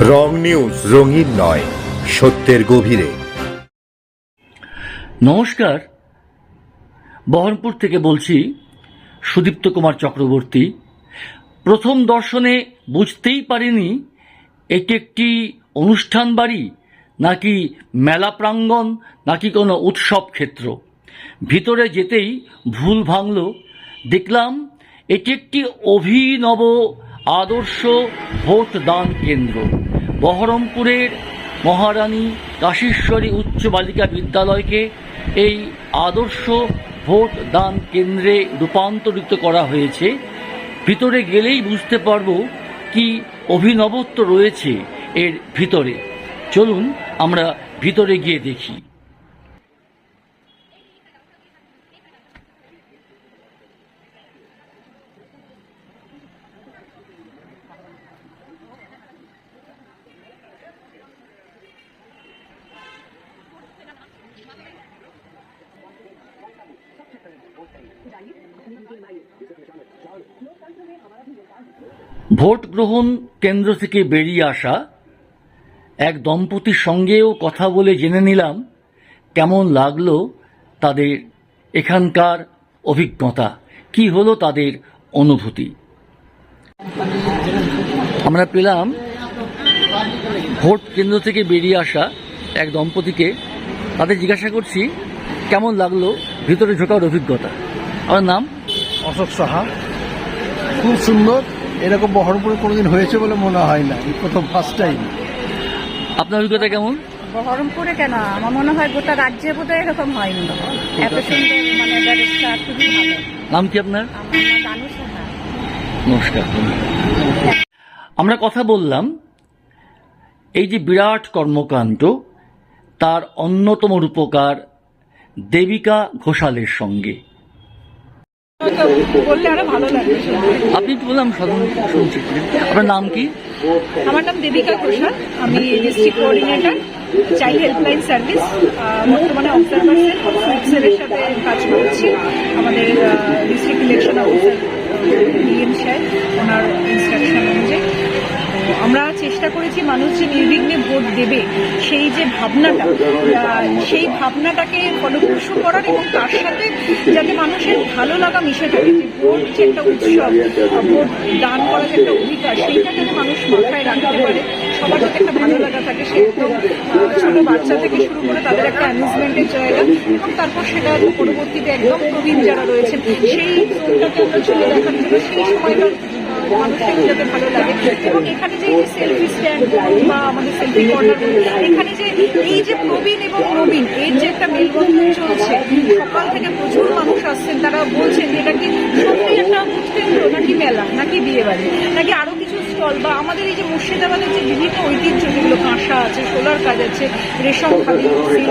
রং news, রঙিন নয়, সত্যের গভীরে। নমস্কার। বহরমপুর থেকে বলছি, সুদীপ্ত কুমার চক্রবর্তী। প্রথম দর্শনে বুঝতেই পারিনি এটি একটি অনুষ্ঠান বাড়ি, নাকি মেলা প্রাঙ্গণ, নাকি কোনো উৎসব ক্ষেত্র। ভিতরে যেতেই ভুল ভাঙল। দেখলাম এটি একটি অভিনব, আদর্শ ভোট দান কেন্দ্র। বহরমপুরের মহারানী কাশেশ্বরী উচ্চ বালিকা বিদ্যালয়কে এই আদর্শ ভোট দান কেন্দ্রে রূপান্তরিত করা হয়েছে। ভিতরে গেলেই বুঝতে পারব কি অভিনবত্ব রয়েছে এর ভিতরে। চলুন আমরা ভিতরে গিয়ে দেখি। ভোট গ্রহণ কেন্দ্র থেকে বেরিয়ে আসা এক দম্পতির সঙ্গেও কথা বলে জেনে নিলাম কেমন লাগল তাদের এখানকার অভিজ্ঞতা। কি হলো তাদের অনুভূতি? আমরা পেলাম ভোট কেন্দ্র থেকে বেরিয়ে আসা এক দম্পতিকে। তাদের জিজ্ঞাসা করছি, কেমন লাগল ভিতরে ঢোকার অভিজ্ঞতা? আমার নাম অশোক সাহা। খুব সুন্দর। এরকম বহরমপুরে কোনোদিন হয়েছে বলে মনে হয় না। এই প্রথম ফার্স্ট টাইম আপনার অভিজ্ঞতা কেমন? বহরমপুরে কেন? আমার মনে হয় গোটা রাজ্যে বোধহয় এরকম হয়নি। এত সুন্দর মানে ব্যবস্থা খুবই ভালো। নাম কি আপনার? নমস্কার। আমরা কথা বললাম এই যে বিরাট কর্মকাণ্ড তার অন্যতম রূপকার দেবিকা ঘোষালের সঙ্গে। বললে আরও ভালো লাগবে আপনি বললাম সাধারণ শুনছি। আপনার নাম কি? আমার নাম দেবিকা ঘোষাল। আমি district coordinator child helpline service বর্তমানে অবজারভার সেল সাথে কাজ করছি। আমাদের ডিস্ট্রিক্ট ইলেকশন অফিসার সাহেব ওনার ইনস্ট্রাকশন আমরা চেষ্টা করেছি মানুষ যে নির্বিঘ্নে ভোট দেবে, সেই যে ভাবনাটা সেই ভাবনাটাকে ফলপ্রসূ করার এবং তার সাথে যাতে মানুষের ভালো লাগা মিশে থাকে, যে ভোট যে একটা উৎসব ভোট দান করা যে একটা অধিকার, সেইটা যাতে মানুষ মাথায় রাখতে পারে, সবার যাতে একটা ভালো লাগা থাকে, সে ছোট বাচ্চা থেকে শুরু করে তাদের একটা অ্যামিউজমেন্টের জায়গা, এবং তারপর সেটা পরবর্তীতে একদম প্রবীণ যারা রয়েছেন, সেই জোনটাকে আমরা চলে দেখার জন্য সেই সময়টা মানুষের যাতে ভালো লাগে। এবং এখানে যে সেলফি স্ট্যান্ড বা আমাদের সেলফি কর্নার এখানে যে এই যে প্রবীণ এবং নবীন এর যে একটা মেলবন্ধন চলছে, সকাল থেকে প্রচুর মানুষ আসছেন, তারা বলছেন এটা কি সত্যি একটা বুথ নাকি মেলা, নাকি বিয়ে নাকি আরও স্টল বা আমাদের এই যে মুর্শিদাবাদের যে বিভিন্ন ঐতিহ্য, যেগুলো কাঁসা আছে, সোলার কাজ আছে, রেশম খাদি, সিল্ক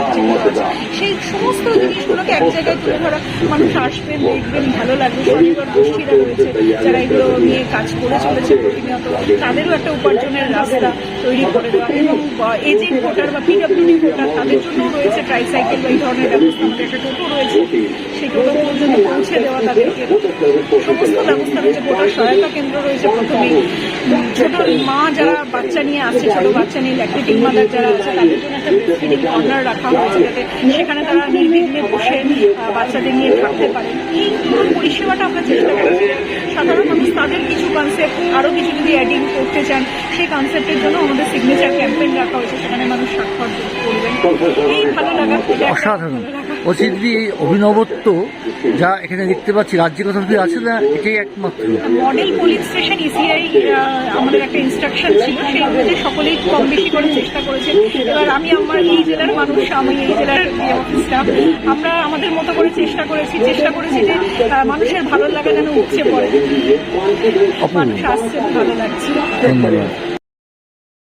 আছে, সেই সমস্ত জিনিসগুলোকে এক জায়গায় তুলে ধরা মানুষ আসবেন দেখবেন, ভালো লাগবে। স্বনির্ভর গোষ্ঠীরা রয়েছে যারা এগুলো নিয়ে কাজ করে চলেছে প্রতিনিয়ত, তাদেরও একটা উপার্জনের রাস্তা তৈরি করে দেওয়া। এবং এজেন্ট ভোটার বা পিডব্লিউডি ভোটার, তাদের জন্য রয়েছে ট্রাইসাইকেল বা এই ধরনের ব্যবস্থা। আমাদের একটা টোটো রয়েছে, সেই টোটো পর্যন্ত পৌঁছে দেওয়া তাদেরকে। সমস্ত ব্যবস্থা রয়েছে, ভোটার সহায়তা কেন্দ্র রয়েছে প্রথমেই। ছোট মা যারা বাচ্চা নিয়ে আসছে ছোট বাচ্চা নিয়ে ল্যাকটেটিং মাদার যারা আছে তাদের জন্য একটা ব্রেস্টফিডিং কর্নার রাখা হয়েছে যাতে সেখানে তারা নির্বিঘ্নে বসে বাচ্চাদের নিয়ে থাকতে পারে। এই পরিষেবাটা আমরা চেষ্টা করছি। সাধারণ মানুষ তাদের কিছু কনসেপ্ট আরও কিছু যদি অ্যাডিং করতে চান সেই কনসেপ্টের জন্য আমাদের সিগনেচার ক্যাম্পেইন রাখা হয়েছে সেখানে মানুষ স্বাক্ষর করবেন। এই ভালো লাগা অসাধারণ। বলছি এই অভিনবত্ব যা এখানে দেখতে পাচ্ছি রাজ্যে কোথাও কি আছে না এটাই একমাত্র। মডেল পুলিশ স্টেশন ইসিআই আমাদের একটা ইনস্ট্রাকশন ছিল সেই অনুযায়ী সকলেই কম বেশি করে চেষ্টা করেছে। এবার আমি আমার এই জেলার মানুষ আমি এই জেলার স্টাফ আমরা আমাদের মতো করে চেষ্টা করেছি চেষ্টা করেছি যে মানুষের ভালো লাগা যেন উঠছে পড়ে। মানুষ আসছে ভালো লাগছে। ধন্যবাদ।